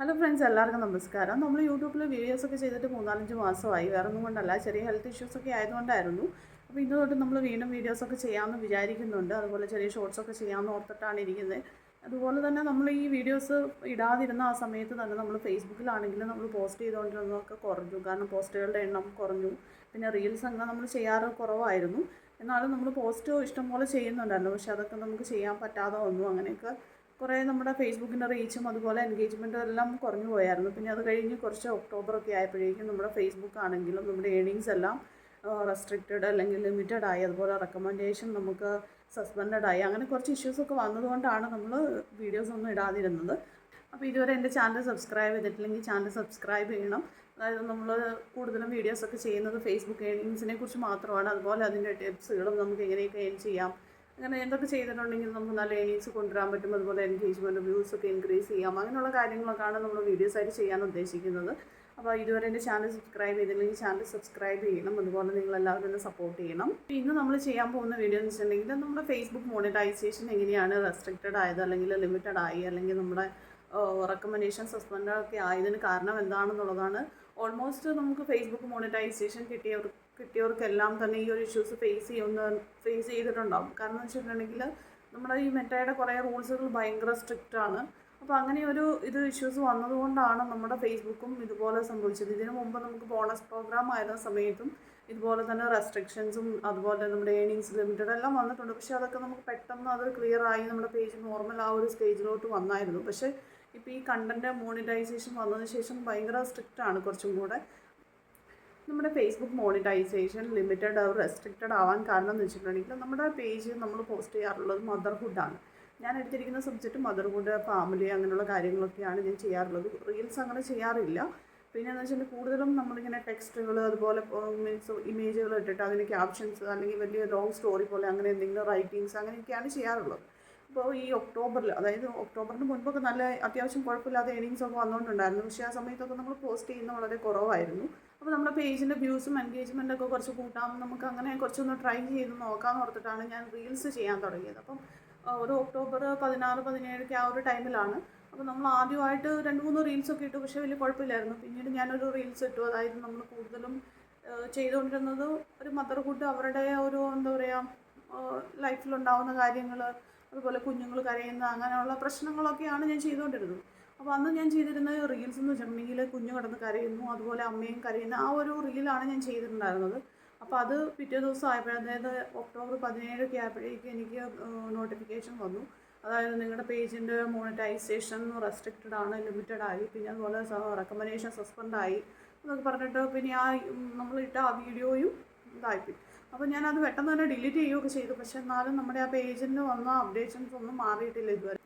Hello friends എല്ലാവർക്കും നമസ്കാരം. നമ്മൾ യൂട്യൂബിൽ വീഡിയോസ് ഒക്കെ ചെയ്തിട്ട് മൂന്നാലഞ്ച് മാസമായി. വേറെ ഒന്നും കൊണ്ടല്ല ചെറിയ ഹെൽത്ത് ഇഷ്യൂസ് ഒക്കെ ആയതുകൊണ്ടായിരുന്നു. അപ്പോൾ ഇന്ന് തൊട്ട് നമ്മൾ വീണ്ടും വീഡിയോസ് ഒക്കെ ചെയ്യാമെന്ന് വിചാരിക്കുന്നുണ്ട്. അതുപോലെ ചെറിയ ഷോർട്സ് ഒക്കെ ചെയ്യാമെന്ന് ഓർത്തിട്ടാണ് ഇരിക്കുന്നത് അതുപോലെ തന്നെ നമ്മൾ ഈ വീഡിയോസ് ഇടാതിരുന്ന ആ സമയത്ത് തന്നെ നമ്മൾ ഫേസ്ബുക്കിലാണെങ്കിലും നമ്മൾ പോസ്റ്റ് ചെയ്തുകൊണ്ടിരുന്നതൊക്കെ കുറഞ്ഞു. കാരണം പോസ്റ്റുകളുടെ എണ്ണം കുറഞ്ഞു. പിന്നെ റീൽസ് അങ്ങനെ നമ്മൾ ചെയ്യാറ് കുറവായിരുന്നു. എന്നാലും നമ്മൾ പോസ്റ്റ് ഇഷ്ടംപോലെ ചെയ്യുന്നുണ്ടായിരുന്നു. പക്ഷേ അതൊക്കെ നമുക്ക് ചെയ്യാൻ പറ്റാതെ വന്നു. അങ്ങനെയൊക്കെ കുറേ നമ്മുടെ ഫേസ്ബുക്കിന്റെ റീച്ചും അതുപോലെ എൻഗേജ്മെന്റും എല്ലാം കുറഞ്ഞു പോയായിരുന്നു. പിന്നെ അത് കഴിഞ്ഞ് കുറച്ച് ഒക്ടോബറൊക്കെ ആയപ്പോഴേക്കും നമ്മുടെ ഫേസ്ബുക്ക് ആണെങ്കിലും നമ്മുടെ ഏണിങ്സ് എല്ലാം റെസ്ട്രിക്റ്റഡ് അല്ലെങ്കിൽ ലിമിറ്റഡ് ആയി. അതുപോലെ റെക്കമെൻഡേഷൻ നമുക്ക് സസ്പെൻഡഡ് ആയി. അങ്ങനെ കുറച്ച് ഇഷ്യൂസൊക്കെ വന്നതുകൊണ്ടാണ് നമ്മൾ വീഡിയോസ് ഒന്നും ഇടാതിരുന്നത്. അപ്പോൾ ഇതുവരെ എന്റെ ചാനൽ സബ്സ്ക്രൈബ് ചെയ്തിട്ടില്ലെങ്കിൽ ചാനൽ സബ്സ്ക്രൈബ് ചെയ്യണം. അതായത് നമ്മൾ കൂടുതലും വീഡിയോസൊക്കെ ചെയ്യുന്നത് ഫേസ്ബുക്ക് ഏണിങ്സിനെ കുറിച്ച് മാത്രമാണ്. അതുപോലെ അതിന്റെ ടിപ്സുകളും നമുക്ക് എങ്ങനെയൊക്കെ ഏൺ ചെയ്യാം. അങ്ങനെ എന്തൊക്കെ ചെയ്തിട്ടുണ്ടെങ്കിൽ നമുക്ക് നല്ല ഏണിങ്സ് കൊണ്ടുവരാൻ പറ്റും. അതുപോലെ എൻഗേജ്മെന്റ് വ്യൂസ് ഒക്കെ ഇൻക്രീസ് ചെയ്യാം. അങ്ങനെയുള്ള കാര്യങ്ങളൊക്കെയാണ് നമ്മൾ വീഡിയോസ് ആയിട്ട് ചെയ്യാൻ ഉദ്ദേശിക്കുന്നത്. അപ്പോൾ ഇതുവരെ എന്റെ ചാനൽ സബ്സ്ക്രൈബ് ചെയ്തില്ലെങ്കിൽ ചാനൽ സബ്സ്ക്രൈബ് ചെയ്യണം. അതുപോലെ നിങ്ങൾ എല്ലാവരും എന്നെ സപ്പോർട്ട് ചെയ്യണം. ഇന്ന് നമ്മൾ ചെയ്യാൻ പോകുന്ന വീഡിയോ എന്ന് വെച്ചിട്ടുണ്ടെങ്കിൽ നമ്മുടെ ഫേസ്ബുക്ക് മോണിറ്റൈസേഷൻ എങ്ങനെയാണ് റെസ്ട്രിക്റ്റഡ് ആയത് അല്ലെങ്കിൽ ലിമിറ്റഡ് ആയി അല്ലെങ്കിൽ നമ്മുടെ റെക്കമെൻഡേഷൻ സസ്പെൻഡ് ഒക്കെ ആയതിന് കാരണം എന്താണെന്നുള്ളതാണ്. ഓൾമോസ്റ്റ് നമുക്ക് ഫേസ്ബുക്ക് മോണിറ്റൈസേഷൻ കിട്ടിയവർ കിട്ടിയവർക്കെല്ലാം തന്നെ ഈ ഒരു ഇഷ്യൂസ് ഫേസ് ചെയ്യുന്ന ഫേസ് ചെയ്തിട്ടുണ്ടാവും. കാരണം എന്ന് വെച്ചിട്ടുണ്ടെങ്കിൽ നമ്മുടെ ഈ മെറ്റയുടെ കുറേ റൂൾസുകൾ ഭയങ്കര സ്ട്രിക്റ്റ് ആണ്. അപ്പോൾ അങ്ങനെ ഒരു ഇത് ഇഷ്യൂസ് വന്നതുകൊണ്ടാണ് നമ്മുടെ ഫേസ്ബുക്കും ഇതുപോലെ സംഭവിച്ചത്. ഇതിനു മുമ്പ് നമുക്ക് ബോണസ് പ്രോഗ്രാം ആയിരുന്ന സമയത്തും ഇതുപോലെ തന്നെ റെസ്ട്രിക്ഷൻസും അതുപോലെ നമ്മുടെ ഏണിങ്സ് ലിമിറ്റഡ് എല്ലാം വന്നിട്ടുണ്ട്. പക്ഷേ അതൊക്കെ നമുക്ക് പെട്ടെന്ന് അത് ക്ലിയർ ആയി നമ്മുടെ പേജ് നോർമൽ ആ ഒരു സ്റ്റേജിലോട്ട് വന്നായിരുന്നു. പക്ഷേ ഇപ്പോൾ ഈ കണ്ടന്റ് മോണിറ്റൈസേഷൻ വന്നതിന് ശേഷം ഭയങ്കര സ്ട്രിക്റ്റ് ആണ് കുറച്ചും കൂടെ. നമ്മുടെ ഫേസ്ബുക്ക് മോണിറ്റൈസേഷൻ ലിമിറ്റഡ് റെസ്ട്രിക്റ്റഡ് ആവാൻ കാരണം എന്ന് വെച്ചിട്ടുണ്ടെങ്കിൽ നമ്മുടെ പേജ് നമ്മൾ പോസ്റ്റ് ചെയ്യാറുള്ളത് മദർഹുഡാണ് ഞാൻ എടുത്തിരിക്കുന്ന സബ്ജക്റ്റ് മദർഹുഡ് ഫാമിലി അങ്ങനെയുള്ള കാര്യങ്ങളൊക്കെയാണ് ഞാൻ ചെയ്യാറുള്ളത്. റീൽസ് അങ്ങനെ ചെയ്യാറില്ല. പിന്നെ എന്ന് വെച്ചാൽ കൂടുതലും നമ്മളിങ്ങനെ ടെക്സ്റ്റുകൾ അതുപോലെ മീൻസ് ഇമേജുകൾ ഇട്ടിട്ട് അതിന് ക്യാപ്ഷൻസ് അല്ലെങ്കിൽ വലിയ ലോങ് സ്റ്റോറി പോലെ അങ്ങനെ എന്തെങ്കിലും റൈറ്റിങ്സ് അങ്ങനെയൊക്കെയാണ് ചെയ്യാറുള്ളത്. അപ്പോൾ ഈ ഒക്ടോബറിൽ അതായത് ഒക്ടോബറിന് മുൻപൊക്കെ നല്ല അത്യാവശ്യം കുഴപ്പമില്ലാതെ ഏണിങ്സ് ഒക്കെ വന്നുകൊണ്ടുണ്ടായിരുന്നു പക്ഷേ ആ സമയത്തൊക്കെ നമ്മൾ പോസ്റ്റ് ചെയ്യുന്ന വളരെ കുറവായിരുന്നു. അപ്പോൾ നമ്മുടെ പേജിന്റെ വ്യൂസും എൻഗേജ്മെന്റ് ഒക്കെ കുറച്ച് കൂട്ടാം. നമുക്ക് അങ്ങനെ കുറച്ചൊന്ന് ട്രൈ ചെയ്ത് നോക്കാമെന്ന് ഓർത്തിട്ടാണ് ഞാൻ റീൽസ് ചെയ്യാൻ തുടങ്ങിയത്. അപ്പം ഒരു ഒക്ടോബർ പതിനാറ് പതിനേഴൊക്കെ ആ ഒരു ടൈമിലാണ്. അപ്പോൾ നമ്മൾ ആദ്യമായിട്ട് രണ്ട് മൂന്ന് റീൽസ് ഒക്കെ ഇട്ടു. പക്ഷേ വലിയ കുഴപ്പമില്ലായിരുന്നു. പിന്നീട് ഞാനൊരു റീൽസ് ഇട്ടു. അതായത് നമ്മൾ കൂടുതലും ചെയ്തുകൊണ്ടിരുന്നത് ഒരു മദർഹുഡ് അവരുടെ ഒരു എന്താ പറയുക ലൈഫിലുണ്ടാവുന്ന കാര്യങ്ങൾ അതുപോലെ കുഞ്ഞുങ്ങൾ കരയുന്ന അങ്ങനെയുള്ള പ്രശ്നങ്ങളൊക്കെയാണ് ഞാൻ ചെയ്തുകൊണ്ടിരുന്നത്. അപ്പോൾ അന്ന് ഞാൻ ചെയ്തിരുന്ന റീൽസ് എന്ന് വെച്ചിട്ടുണ്ടെങ്കിൽ കുഞ്ഞു കിടന്ന് കരയുന്നു അതുപോലെ അമ്മയും കരയുന്ന ആ ഒരു റീലാണ് ഞാൻ ചെയ്തിട്ടുണ്ടായിരുന്നത്. അപ്പോൾ അത് പിറ്റേ ദിവസം ആയപ്പോഴേ അതായത് ഒക്ടോബർ പതിനേഴൊക്കെ ആയപ്പോഴേക്കും എനിക്ക് നോട്ടിഫിക്കേഷൻ വന്നു. അതായത് നിങ്ങളുടെ പേജിന്റെ മോണിറ്റൈസേഷൻ റെസ്ട്രിക്റ്റഡ് ആണ് ലിമിറ്റഡ് ആയി. പിന്നെ അതുപോലെ റെക്കമെൻഡേഷൻ സസ്പെൻഡ് ആയി. എന്നൊക്കെ പറഞ്ഞിട്ട് പിന്നെ ആ നമ്മളിട്ട ആ വീഡിയോയും ഇതായിപ്പോയി അപ്പോൾ ഞാനത് പെട്ടെന്ന് തന്നെ ഡിലീറ്റ് ചെയ്യുകയൊക്കെ ചെയ്തു. പക്ഷേ എന്നാലും നമ്മുടെ ആ പേജിന് വന്ന അപ്ഡേഷൻസ് ഒന്നും മാറിയിട്ടില്ല ഇതുവരെ.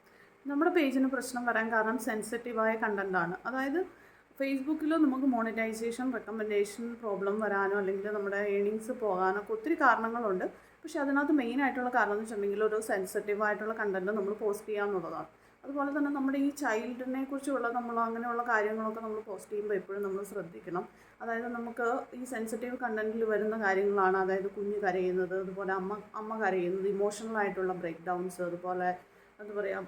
നമ്മുടെ പേജിന് പ്രശ്നം വരാൻ കാരണം സെൻസിറ്റീവായ കണ്ടന്റാണ് അതായത് ഫേസ്ബുക്കിൽ നമുക്ക് മോണിറ്റൈസേഷൻ റെക്കമെൻഡേഷൻ പ്രോബ്ലം വരാനോ അല്ലെങ്കിൽ നമ്മുടെ ഏണിങ്സ് പോകാനോ ഒക്കെ ഒത്തിരി കാരണങ്ങളുണ്ട്. പക്ഷേ അതിനകത്ത് മെയിൻ ആയിട്ടുള്ള കാരണം എന്ന് വെച്ചിട്ടുണ്ടെങ്കിൽ ഒരു സെൻസിറ്റീവ് ആയിട്ടുള്ള കണ്ടന്റ് നമ്മൾ പോസ്റ്റ് ചെയ്യുക എന്നുള്ളതാണ് അതുപോലെ തന്നെ നമ്മുടെ ഈ ചൈൽഡിനെ കുറിച്ചുള്ള നമ്മൾ അങ്ങനെയുള്ള കാര്യങ്ങളൊക്കെ നമ്മൾ പോസ്റ്റ് ചെയ്യുമ്പോൾ എപ്പോഴും നമ്മൾ ശ്രദ്ധിക്കണം. അതായത് നമുക്ക് ഈ സെൻസിറ്റീവ് കണ്ടന്റിൽ വരുന്ന കാര്യങ്ങളാണ് അതായത് കുഞ്ഞ് കരയുന്നത് അതുപോലെ അമ്മ അമ്മ കരയുന്നത് ഇമോഷണൽ ആയിട്ടുള്ള ബ്രേക്ക് ഡൗൺസ് അതുപോലെ എന്താ പറയുക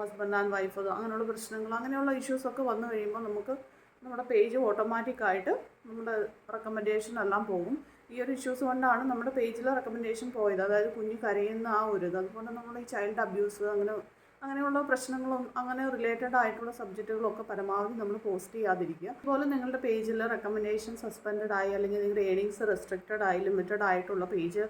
ഹസ്ബൻഡ് ആൻഡ് വൈഫ് അങ്ങനെയുള്ള പ്രശ്നങ്ങൾ അങ്ങനെയുള്ള ഇഷ്യൂസൊക്കെ വന്നു കഴിയുമ്പോൾ നമുക്ക് നമ്മുടെ പേജ് ഓട്ടോമാറ്റിക്കായിട്ട് നമ്മുടെ റെക്കമെൻഡേഷൻ എല്ലാം പോകും. ഈ ഒരു ഇഷ്യൂസ് കൊണ്ടാണ് നമ്മുടെ പേജിലെ റെക്കമെൻഡേഷൻ പോയത്. അതായത് കുഞ്ഞ് കരയുന്ന ആ ഒരു ഇത്. അതുകൊണ്ട് നമ്മൾ ഈ ചൈൽഡ് അബ്യൂസ് അങ്ങനെ അങ്ങനെയുള്ള പ്രശ്നങ്ങളും അങ്ങനെ റിലേറ്റഡ് ആയിട്ടുള്ള സബ്ജക്റ്റുകളൊക്കെ പരമാവധി നമ്മൾ പോസ്റ്റ് ചെയ്യാതിരിക്കുക. അതുപോലെ നിങ്ങളുടെ പേജിൽ റെക്കമെൻഡേഷൻ സസ്പെൻഡ് ആയി അല്ലെങ്കിൽ നിങ്ങളുടെ ഏണിങ്സ് റെസ്ട്രിക്റ്റഡ് ആയി ലിമിറ്റഡ് ആയിട്ടുള്ള പേജ്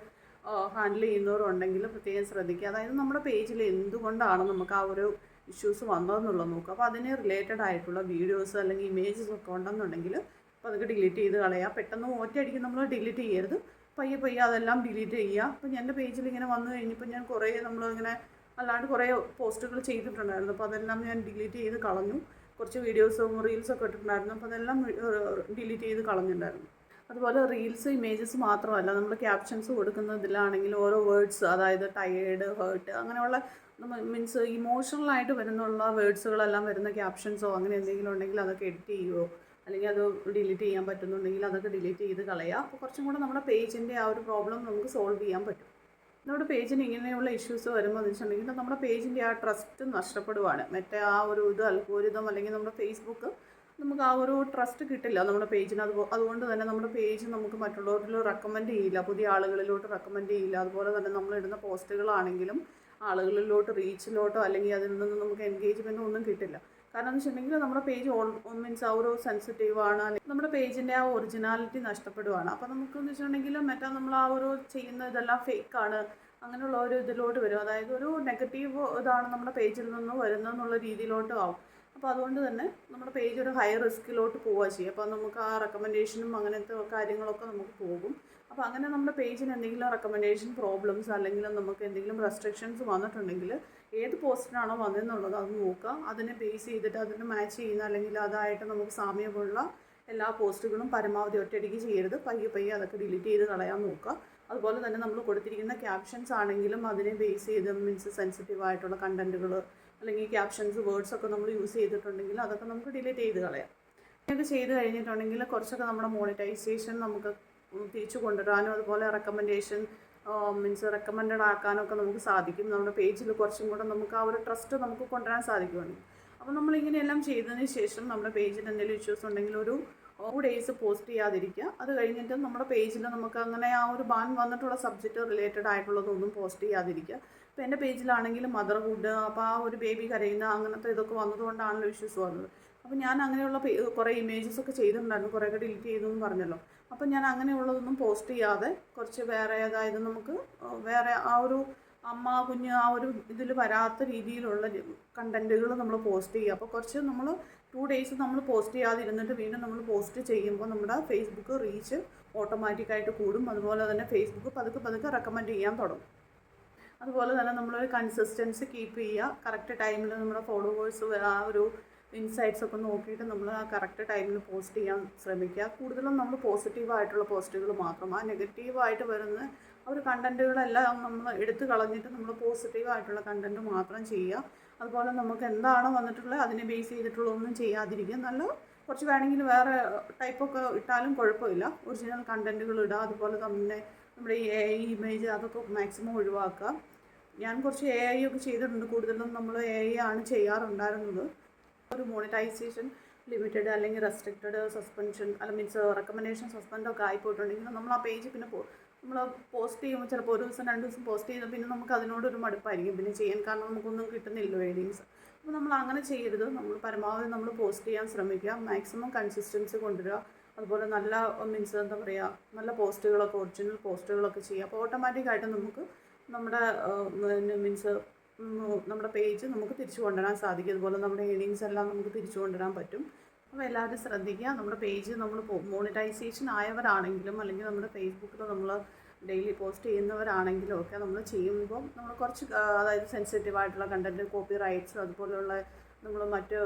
ഹാൻഡിൽ ചെയ്യുന്നവരുണ്ടെങ്കിൽ പ്രത്യേകം ശ്രദ്ധിക്കുക. അതായത് നമ്മുടെ പേജിൽ എന്തുകൊണ്ടാണ് നമുക്ക് ആ ഒരു ഇഷ്യൂസ് വന്നതെന്നുള്ളത് നോക്കുക. അപ്പോൾ അതിന് റിലേറ്റഡ് ആയിട്ടുള്ള വീഡിയോസ് അല്ലെങ്കിൽ ഇമേജസ് ഒക്കെ ഉണ്ടെന്നുണ്ടെങ്കിൽ അപ്പോൾ അതൊക്കെ ഡിലീറ്റ് ചെയ്ത് കളയുക പെട്ടെന്ന് ഒറ്റയടിക്ക് നമ്മൾ ഡിലീറ്റ് ചെയ്യരുത്. പയ്യെ പയ്യെ അതെല്ലാം ഡിലീറ്റ് ചെയ്യുക. അപ്പോൾ എന്റെ പേജിൽ ഇങ്ങനെ വന്നു കഴിഞ്ഞപ്പോൾ ഞാൻ കുറേ നമ്മളിങ്ങനെ അല്ലാണ്ട് കുറേ പോസ്റ്റുകൾ ചെയ്തിട്ടുണ്ടായിരുന്നു. അപ്പോൾ അതെല്ലാം ഞാൻ ഡിലീറ്റ് ചെയ്ത് കളഞ്ഞു. കുറച്ച് വീഡിയോസും റീൽസൊക്കെ ഇട്ടിട്ടുണ്ടായിരുന്നു. അപ്പോൾ അതെല്ലാം ഡിലീറ്റ് ചെയ്ത് കളഞ്ഞിട്ടുണ്ടായിരുന്നു. അതുപോലെ റീൽസ് ഇമേജസ് മാത്രമല്ല നമ്മൾ ക്യാപ്ഷൻസ് കൊടുക്കുന്നതിലാണെങ്കിൽ ഓരോ വേർഡ്സ് അതായത് ടയേർഡ് ഹേർട്ട് അങ്ങനെയുള്ള മീൻസ് ഇമോഷണലായിട്ട് വരുന്നുള്ള വേർഡ്സുകളെല്ലാം വരുന്ന ക്യാപ്ഷൻസോ അങ്ങനെ എന്തെങ്കിലും ഉണ്ടെങ്കിൽ അതൊക്കെ എഡിറ്റ് ചെയ്യുമോ അല്ലെങ്കിൽ അത് ഡിലീറ്റ് ചെയ്യാൻ പറ്റുന്നുണ്ടെങ്കിൽ അതൊക്കെ ഡിലീറ്റ് ചെയ്ത് കളയുക. അപ്പോൾ കുറച്ചും കൂടെ നമ്മുടെ പേജിന്റെ ആ ഒരു പ്രോബ്ലം നമുക്ക് സോൾവ് ചെയ്യാൻ പറ്റും. നമ്മുടെ പേജിന് ഇങ്ങനെയുള്ള ഇഷ്യൂസ് വരുമ്പോൾ എന്ന് വെച്ചിട്ടുണ്ടെങ്കിൽ നമ്മുടെ പേജിന്റെ ആ ട്രസ്റ്റ് നഷ്ടപ്പെടുവാണ്. മറ്റേ ആ ഒരു ഇത് അൽഗോരിതം അല്ലെങ്കിൽ നമ്മുടെ ഫേസ്ബുക്ക് നമുക്ക് ആ ഒരു ട്രസ്റ്റ് കിട്ടില്ല നമ്മുടെ പേജിന്. അത് അതുകൊണ്ട് തന്നെ നമ്മുടെ പേജ് നമുക്ക് മറ്റുള്ളവരിൽ റെക്കമെൻഡ് ചെയ്യില്ല. പുതിയ ആളുകളിലോട്ട് റെക്കമെൻഡ് ചെയ്യില്ല. അതുപോലെ തന്നെ നമ്മൾ ഇടുന്ന പോസ്റ്റുകളാണെങ്കിലും ആളുകളിലോട്ട് റീച്ചിലോട്ടോ അല്ലെങ്കിൽ അതിൽ നിന്ന് നമുക്ക് എൻഗേജ്മെന്റോ ഒന്നും കിട്ടില്ല. കാരണം എന്ന് വെച്ചിട്ടുണ്ടെങ്കിൽ നമ്മുടെ പേജ് ഓൾ മീൻസ് ആ ഒരു സെൻസിറ്റീവ് ആണ്. അല്ലെങ്കിൽ നമ്മുടെ പേജിന്റെ ആ ഒറിജിനാലിറ്റി നഷ്ടപ്പെടുവാണ്. അപ്പോൾ നമുക്കെന്ന് വെച്ചിട്ടുണ്ടെങ്കിൽ മറ്റേ നമ്മൾ ആ ഒരു ചെയ്യുന്ന ഇതെല്ലാം ഫേക്ക് ഫേക്കാണ് അങ്ങനെയുള്ള ഒരു ഇതിലോട്ട് വരും. അതായത് ഒരു നെഗറ്റീവ് ഇതാണ് നമ്മുടെ പേജിൽ നിന്ന് വരുന്നതെന്നുള്ള രീതിയിലോട്ട് ആവും. അപ്പോൾ അതുകൊണ്ട് തന്നെ നമ്മുടെ പേജ് ഒരു ഹൈ റിസ്കിലോട്ട് പോവുക ചെയ്യും. അപ്പോൾ നമുക്ക് ആ റെക്കമെൻഡേഷനും അങ്ങനത്തെ കാര്യങ്ങളൊക്കെ നമുക്ക് പോകും. അപ്പോൾ അങ്ങനെ നമ്മുടെ പേജിന് എന്തെങ്കിലും റെക്കമെൻഡേഷൻ പ്രോബ്ലംസ് അല്ലെങ്കിൽ നമുക്ക് എന്തെങ്കിലും റെസ്ട്രിക്ഷൻസ് വന്നിട്ടുണ്ടെങ്കിൽ ഏത് പോസ്റ്റിനാണോ വന്നതെന്നുള്ളത് അത് നോക്കുക അതിനെ ബേസ് ചെയ്തിട്ട് അതിന് മാച്ച് ചെയ്യുന്ന അല്ലെങ്കിൽ അതായിട്ട് നമുക്ക് സാമ്യമുള്ള എല്ലാ പോസ്റ്റുകളും പരമാവധി ഒറ്റയടിക്ക് ചെയ്യരുത്. പയ്യെ പയ്യെ അതൊക്കെ ഡിലീറ്റ് ചെയ്ത് കളയാൻ നോക്കുക അതുപോലെ തന്നെ നമ്മൾ കൊടുത്തിരിക്കുന്ന ക്യാപ്ഷൻസ് ആണെങ്കിലും അതിനെ ബേസ് ചെയ്ത് മീൻസ് സെൻസിറ്റീവ് ആയിട്ടുള്ള കണ്ടന്റുകൾ അല്ലെങ്കിൽ ക്യാപ്ഷൻസ് വേർഡ്സ് ഒക്കെ നമ്മൾ യൂസ് ചെയ്തിട്ടുണ്ടെങ്കിൽ അതൊക്കെ നമുക്ക് ഡിലീറ്റ് ചെയ്ത് കളയാം. ഇതൊക്കെ ചെയ്ത് കഴിഞ്ഞിട്ടുണ്ടെങ്കിൽ കുറച്ചൊക്കെ നമ്മുടെ മോണിറ്റൈസേഷൻ നമുക്ക് തിരിച്ചു കൊണ്ടുവരാനും അതുപോലെ റെക്കമെൻഡേഷൻ മീൻസ് റെക്കമെൻഡഡ് ആക്കാനൊക്കെ നമുക്ക് സാധിക്കും. നമ്മുടെ പേജിൽ കുറച്ചും കൂടെ നമുക്ക് ആ ഒരു ട്രസ്റ്റ് നമുക്ക് കൊണ്ടുവരാൻ സാധിക്കുമെന്ന് അപ്പോൾ നമ്മൾ ഇങ്ങനെയെല്ലാം ചെയ്തതിന് ശേഷം നമ്മുടെ പേജിൽ എന്തെങ്കിലും ഇഷ്യൂസ് ഉണ്ടെങ്കിൽ ഒരു ടു ഡേയ്സ് പോസ്റ്റ് ചെയ്യാതിരിക്കുക. അത് കഴിഞ്ഞിട്ട് നമ്മുടെ പേജിൽ നമുക്ക് അങ്ങനെ ആ ഒരു ബാൻ വന്നിട്ടുള്ള സബ്ജക്റ്റ് റിലേറ്റഡ് ആയിട്ടുള്ളതൊന്നും പോസ്റ്റ് ചെയ്യാതിരിക്കുക. ഇപ്പോൾ എന്റെ പേജിലാണെങ്കിൽ മദർഹുഡ് അപ്പോൾ ആ ഒരു ബേബി കരയുന്ന അങ്ങനത്തെ ഇതൊക്കെ വന്നതുകൊണ്ടാണല്ലോ ഇഷ്യൂസ് വന്നത്. അപ്പോൾ ഞാൻ അങ്ങനെയുള്ള കുറേ ഇമേജസ് ഒക്കെ ചെയ്തിട്ടുണ്ടായിരുന്നു. കുറേയൊക്കെ ഡിലീറ്റ് ചെയ്തു പറഞ്ഞല്ലോ. അപ്പം ഞാൻ അങ്ങനെയുള്ളതൊന്നും പോസ്റ്റ് ചെയ്യാതെ കുറച്ച് വേറെ അതായത് നമുക്ക് വേറെ ആ ഒരു അമ്മ കുഞ്ഞ് ആ ഒരു ഇതിൽ വരാത്ത രീതിയിലുള്ള കണ്ടന്റുകൾ നമ്മൾ പോസ്റ്റ് ചെയ്യുക. അപ്പോൾ കുറച്ച് നമ്മൾ ടു ഡേയ്സ് നമ്മൾ പോസ്റ്റ് ചെയ്യാതെ ഇരുന്നിട്ട് വീണ്ടും നമ്മൾ പോസ്റ്റ് ചെയ്യുമ്പോൾ നമ്മുടെ ഫേസ്ബുക്ക് റീച്ച് ഓട്ടോമാറ്റിക്കായിട്ട് കൂടും. അതുപോലെ തന്നെ ഫേസ്ബുക്ക് പതുക്കെ പതുക്കെ റെക്കമെൻഡ് ചെയ്യാൻ തുടങ്ങും. അതുപോലെ തന്നെ നമ്മളൊരു കൺസിസ്റ്റൻസി കീപ്പ് ചെയ്യുക. കറക്റ്റ് ടൈമിൽ നമ്മുടെ ഫോളോവേഴ്സ് ആ ഒരു ഇൻസൈറ്റ്സ് ഒക്കെ നോക്കിയിട്ട് നമ്മൾ ആ കറക്റ്റ് ടൈമിൽ പോസ്റ്റ് ചെയ്യാൻ ശ്രമിക്കുക. കൂടുതലും നമ്മൾ പോസിറ്റീവായിട്ടുള്ള പോസ്റ്റുകൾ മാത്രം. ആ നെഗറ്റീവായിട്ട് വരുന്ന ഒരു കണ്ടന്റുകളെല്ലാം നമ്മൾ എടുത്തു കളഞ്ഞിട്ട് നമ്മൾ പോസിറ്റീവായിട്ടുള്ള കണ്ടന്റ് മാത്രം ചെയ്യുക. അതുപോലെ നമുക്ക് എന്താണോ വന്നിട്ടുള്ളത് അതിനെ ബേസ് ചെയ്തിട്ടുള്ളതൊന്നും ചെയ്യാതിരിക്കുക. നല്ല കുറച്ച് വേണമെങ്കിൽ വേറെ ടൈപ്പൊക്കെ ഇട്ടാലും കുഴപ്പമില്ല. ഒറിജിനൽ കണ്ടന്റുകൾ ഇടുക. അതുപോലെ തന്നെ നമ്മുടെ ഈ എ ഇമേജ് അതൊക്കെ മാക്സിമം ഒഴിവാക്കുക. ഞാൻ കുറച്ച് എ ഐ ഒക്കെ ചെയ്തിട്ടുണ്ട്. കൂടുതലും നമ്മൾ എ ഐ ആണ് ചെയ്യാറുണ്ടായിരുന്നത്. ഒരു മോണിറ്റൈസേഷൻ ലിമിറ്റഡ് അല്ലെങ്കിൽ റെസ്ട്രിക്റ്റഡ് സസ്പെൻഷൻ അല്ല മീൻസ് റെക്കമെൻഡേഷൻ സസ്പെൻഡ് സസ്പെൻഡൊക്കെ ആയിപ്പോയിട്ടുണ്ടെങ്കിൽ നമ്മൾ ആ പേജ് പിന്നെ നമ്മൾ പോസ്റ്റ് ചെയ്യുമ്പോൾ ചിലപ്പോൾ ഒരു ദിവസം രണ്ട് ദിവസം പോസ്റ്റ് ചെയ്താൽ പിന്നെ നമുക്ക് അതിനോടൊരു മടുപ്പായിരിക്കും. പിന്നെ ചെയ്യാൻ കാരണം നമുക്കൊന്നും കിട്ടുന്നില്ല റീഡിങ്സ് അപ്പോൾ നമ്മൾ അങ്ങനെ ചെയ്യരുത്. നമ്മൾ പരമാവധി നമ്മൾ പോസ്റ്റ് ചെയ്യാൻ ശ്രമിക്കുക. മാക്സിമം കൺസിസ്റ്റൻസി കൊണ്ടുവരിക. അതുപോലെ നല്ല മീൻസ് എന്താ പറയുക നല്ല പോസ്റ്റുകളൊക്കെ ഒറിജിനൽ പോസ്റ്റുകളൊക്കെ ചെയ്യുക. അപ്പോൾ ഓട്ടോമാറ്റിക്കായിട്ട് നമുക്ക് നമ്മുടെ മീൻസ് നമ്മുടെ പേജ് നമുക്ക് തിരിച്ചു കൊണ്ടുവരാൻ സാധിക്കും. അതുപോലെ നമ്മുടെ ഏണിങ്സ് എല്ലാം നമുക്ക് തിരിച്ചു കൊണ്ടുവരാൻ പറ്റും. അപ്പോൾ എല്ലാവരും ശ്രദ്ധിക്കുക. നമ്മുടെ പേജ് നമ്മൾ മോണിറ്റൈസേഷൻ ആയവരാണെങ്കിലും അല്ലെങ്കിൽ നമ്മുടെ ഫേസ്ബുക്കിൽ നമ്മൾ ഡെയിലി പോസ്റ്റ് ചെയ്യുന്നവരാണെങ്കിലും ഒക്കെ നമ്മൾ ചെയ്യുമ്പോൾ നമ്മൾ കുറച്ച് അതായത് സെൻസിറ്റീവ് ആയിട്ടുള്ള കണ്ടന്റ് കോപ്പി റൈറ്റ്സ് അതുപോലെയുള്ള നമ്മൾ മറ്റ്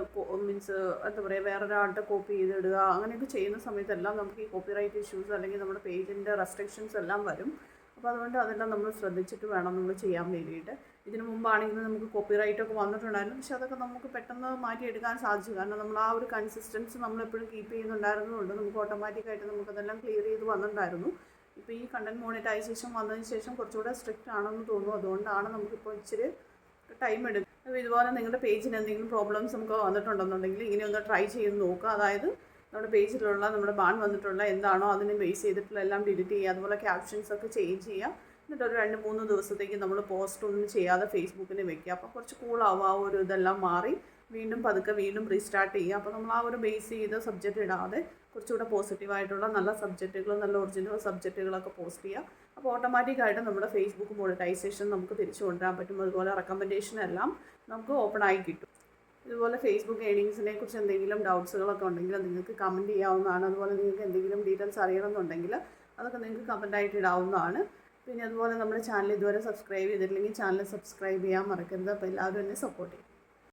മീൻസ് എന്താ പറയുക വേറൊരാളുടെ കോപ്പി ചെയ്തിടുക അങ്ങനെയൊക്കെ ചെയ്യുന്ന സമയത്തെല്ലാം നമുക്ക് ഈ കോപ്പി റൈറ്റ് ഇഷ്യൂസ് അല്ലെങ്കിൽ നമ്മുടെ പേജിന്റെ റെസ്ട്രിക്ഷൻസ് എല്ലാം വരും. അപ്പോൾ അതുകൊണ്ട് അതെല്ലാം നമ്മൾ ശ്രദ്ധിച്ചിട്ട് വേണം നമ്മൾ ചെയ്യാൻ വേണ്ടിയിട്ട്. ഇതിനു മുമ്പാണെങ്കിൽ നമുക്ക് കോപ്പി റൈറ്റ് ഒക്കെ വന്നിട്ടുണ്ടായിരുന്നു. പക്ഷെ അതൊക്കെ നമുക്ക് പെട്ടെന്ന് മാറ്റിയെടുക്കാൻ സാധിച്ചു. കാരണം നമ്മൾ ആ ഒരു കൺസിസ്റ്റൻസി നമ്മൾ എപ്പോഴും കീപ്പ് ചെയ്യുന്നുണ്ടായിരുന്നതുകൊണ്ട് നമുക്ക് ഓട്ടോമാറ്റിക്കായിട്ട് നമുക്കതെല്ലാം ക്ലിയർ ചെയ്ത് വന്നിട്ടുണ്ടായിരുന്നു. ഇപ്പോൾ ഈ കണ്ടന്റ് മോണിറ്റൈസേഷൻ വന്നതിന് ശേഷം കുറച്ചുകൂടെ സ്ട്രിക്റ്റ് ആണെന്ന് തോന്നുന്നു. അതുകൊണ്ടാണ് നമുക്കിപ്പോൾ ഇച്ചിരി ടൈം എടുക്കും അപ്പോൾ ഇതുപോലെ നിങ്ങളുടെ പേജിന് എന്തെങ്കിലും പ്രോബ്ലംസ് നമുക്ക് വന്നിട്ടുണ്ടെന്നുണ്ടെങ്കിൽ ഇങ്ങനെ ഒന്ന് ട്രൈ ചെയ്ത് നോക്കുക. അതായത് നമ്മുടെ പേജിലുള്ള നമ്മുടെ ബാൺ വന്നിട്ടുള്ള എന്താണോ അതിനെ ബേസ് ചെയ്തിട്ടുള്ള എല്ലാം ഡിലീറ്റ് ചെയ്യുക. അതുപോലെ ക്യാപ്ഷൻസ് ഒക്കെ ചേഞ്ച് ചെയ്യുക. എന്നിട്ട് ഒരു രണ്ട് മൂന്ന് ദിവസത്തേക്ക് നമ്മൾ പോസ്റ്റ് ഒന്നും ചെയ്യാതെ ഫേസ്ബുക്കിന് വെക്കുക. അപ്പോൾ കുറച്ച് കൂളാവും ആ ഒരു ഇതെല്ലാം മാറി വീണ്ടും പതുക്കെ വീണ്ടും റീസ്റ്റാർട്ട് ചെയ്യുക. അപ്പോൾ നമ്മൾ ആ ഒരു ബേസ് ചെയ്ത സബ്ജക്റ്റ് ഇടാതെ കുറച്ചുകൂടെ പോസിറ്റീവായിട്ടുള്ള നല്ല സബ്ജക്റ്റുകൾ നല്ല ഒറിജിനൽ സബ്ജക്റ്റുകളൊക്കെ പോസ്റ്റ് ചെയ്യുക. അപ്പോൾ ഓട്ടോമാറ്റിക്കായിട്ട് നമ്മുടെ ഫേസ്ബുക്ക് മോണിറ്റൈസേഷൻ നമുക്ക് തിരിച്ചു കൊണ്ടുവരാൻ പറ്റും. അതുപോലെ റെക്കമെൻഡേഷൻ എല്ലാം നമുക്ക് ഓപ്പൺ ആയി കിട്ടും. ഇതുപോലെ ഫേസ്ബുക്ക് ഏണിങ്സിനെ കുറിച്ച് എന്തെങ്കിലും ഡൗട്ട്സുകളൊക്കെ ഉണ്ടെങ്കിൽ നിങ്ങൾക്ക് കമന്റ് ചെയ്യാവുന്നതാണ്. അതുപോലെ നിങ്ങൾക്ക് എന്തെങ്കിലും ഡീറ്റെയിൽസ് അറിയണമെന്നുണ്ടെങ്കിൽ അതൊക്കെ നിങ്ങൾക്ക് കമന്റായിട്ട് ഇടാവുന്നതാണ്. പിന്നെ അതുപോലെ നമ്മുടെ ചാനൽ ഇതുവരെ സബ്സ്ക്രൈബ് ചെയ്തിട്ടില്ലെങ്കിൽ ചാനൽ സബ്സ്ക്രൈബ് ചെയ്യാൻ മറക്കരുത്. അപ്പോൾ എല്ലാവരും എന്നെ സപ്പോർട്ട് ചെയ്യും.